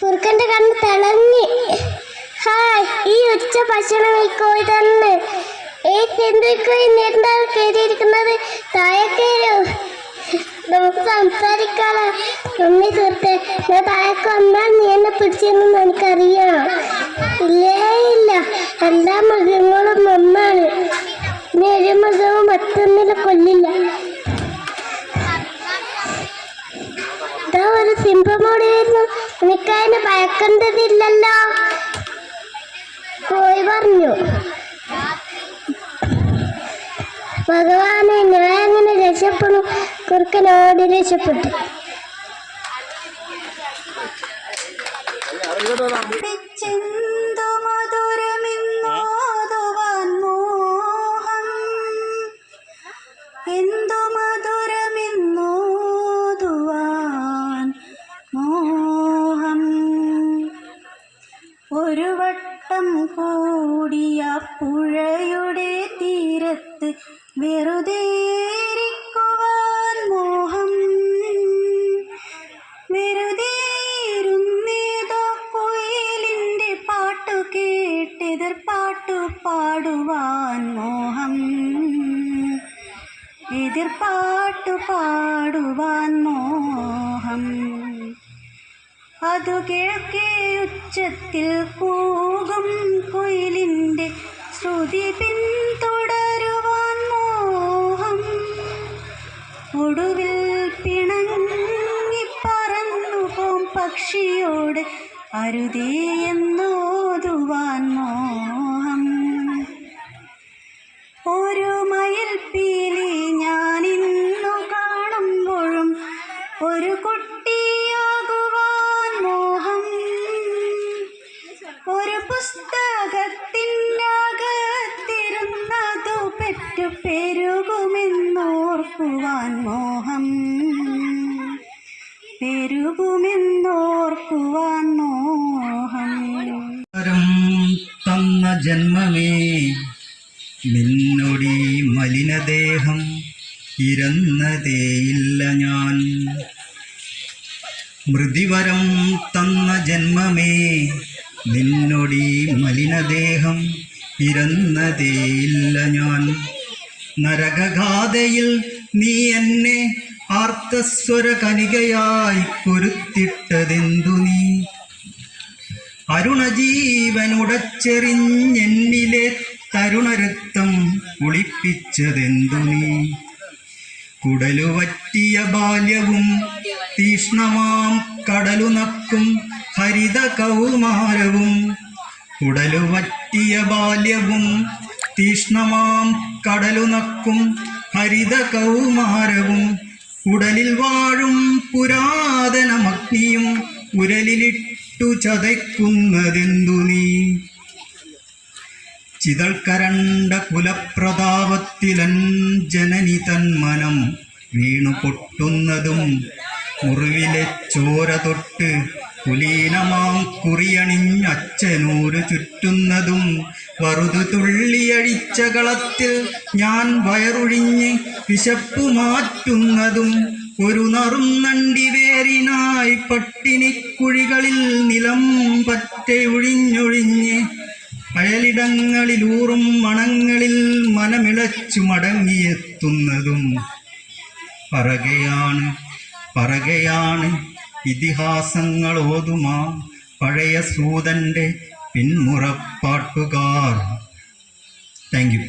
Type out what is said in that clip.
കുറുക്കന്റെ കണ്ണ് തിളങ്ങി. ഹായ് ഈ ഉച്ച ഭക്ഷണം ഈ കോഴി തന്നെ. ഏ ചെന്തുക്കോയി നേരിടാൻ കയറിയിരിക്കുന്നത് താഴേക്കേരോ നമുക്ക് സംസാരിക്കാലോ. മമ്മി സുഹൃത്തെ ഞാൻ താഴേക്ക് വന്നാൽ നീ എന്നെ പിടിച്ചെന്ന് എനിക്കറിയാം. ഇല്ലേ ഇല്ല. എല്ലാ മൃഗങ്ങളും എനിക്കതിന് ഭയക്കേണ്ടതില്ലല്ലോ പോയി പറഞ്ഞു. ഭഗവാനെ ഞാൻ അങ്ങനെ രക്ഷപ്പെടും? കുറുക്കനോട് രക്ഷപ്പെട്ടു. ചെന്തു ഒരു വട്ടം കൂടിയ പുഴയുടെ തീരത്ത് വെറുതെ മോഹം. പാടുവാൻ മോഹം. എതിർപ്പാട്ടു പാടുവാൻ മോഹം. അതു കിഴക്കേ ഉച്ചത്തിൽ കൂകും കുയിലിന്റെ ശ്രുതി പിന്തുടരുവാൻ മോഹം. ഒടുവിൽ പിണങ്ങി പറന്നു പോം പക്ഷിയോട് അരുതേ എന്നോതുവാൻ മോഹം. ഒരു മയിൽ പീലി ഞാൻ ഇന്നു കാണുമ്പോഴും ഒരു പെരുകുമെന്നോർക്കുവാൻ മോഹം. തന്ന ജന്മമേ നിന്നൊടി മലിനദേഹം ഇരന്നതേയില്ല ഞാൻ. മൃതിവരം തന്ന ജന്മമേ നിന്നൊടി മലിനദേഹം ഇരന്നതേയില്ല ഞാൻ. നരകഗാഥയിൽ നീ എന്നെ ആർത്തസ്വര കനികയായി കൊരുത്തിട്ടതെന്തു നീ? അരുണജീവനുടച്ചെറിഞ്ഞെന്നിലെ തരുണരക്തം കുളിപ്പിച്ചതെന്തു നീ? കുടലുവറ്റിയ ബാല്യവും തീഷ്ണമാം കടലുനക്കും ഹരിത കൗമാരവും കുടലുവറ്റിയ ബാല്യവും തീഷ്ണമാം കടലുനക്കും ഹരിത കൗമാരവും ഉടലിൽ വാഴും പുരാതന മഗ്നിയും ഉരലിലിട്ടു ചതയ്ക്കുന്നതെന്തു നീ? ചിതൾക്കരണ്ട കുലപ്രതാപത്തിലൻ ജനനി തന്മനം വീണു പൊട്ടുന്നതും മുറിവിലെ ചോര തൊട്ട് കുലീനമാം കുറിയണിഞ്ഞച്ഛനൂര് ചുറ്റുന്നതും വറുതു തുള്ളിയഴിച്ച കളത്തിൽ ഞാൻ വയറൊഴിഞ്ഞ് വിശപ്പു മാറ്റുന്നതും ഒരു നറും നണ്ടി വേരിനായി പട്ടിണിക്കുഴികളിൽ നിലം പറ്റയൊഴിഞ്ഞൊഴിഞ്ഞ് അയലിടങ്ങളിലൂറും മണങ്ങളിൽ മനമിളച്ചു മടങ്ങിയെത്തുന്നതും പറകയാണ് പറകയാണ് ഇതിഹാസങ്ങളോതുമാ പഴയ സൂതന്റെ പിന്മുറപ്പാട്ടുകാർ. Thank you